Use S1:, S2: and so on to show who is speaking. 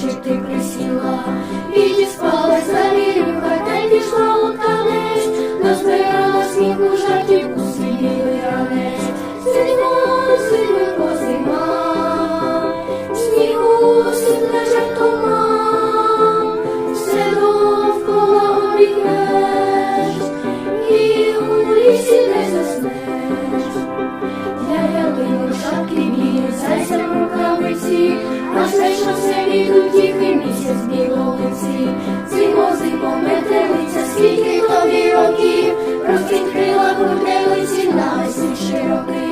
S1: Танчик ти присіла, відіспалась за вірюха, та й пішла у танець, назбирала сміху. розпечався відуть тільки місяць білолиці, зимо, зимо метелиця, скільки тобі років, розкрила крутелиці на весні широки.